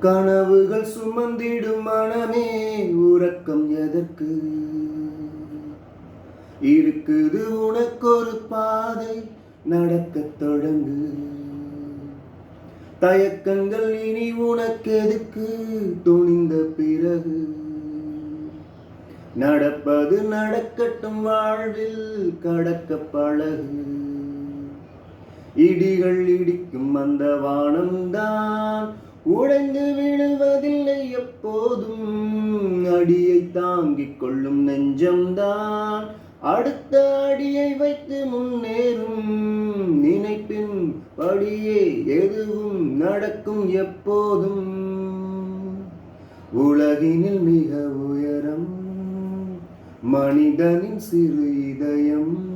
கனவுகள் சுமந்திடும் மனமே உறக்கம் எதற்கு? இருக்குது உனக்கொரு பாதை நடக்கத் தொடங்கு. தயக்கங்கள் இனி உனக்கெதுக்கு துணிந்த பிறகு? நடப்பது நடக்கட்டும் வாழ்வில் கடக்க பழகு. இடிகள் இடிக்கும் அந்த வானம்தான் உடைந்து விழுவதில்லை எப்போதும். அடியை தாங்கிக் கொள்ளும் நெஞ்சம்தான். அடுத்த அடியை வைத்து முன்னேறும். நினைப்பின் படியே எதுவும் நடக்கும் எப்போதும். உலகினில் மிக உயரம். மனிதனின் சிறு இதயம்.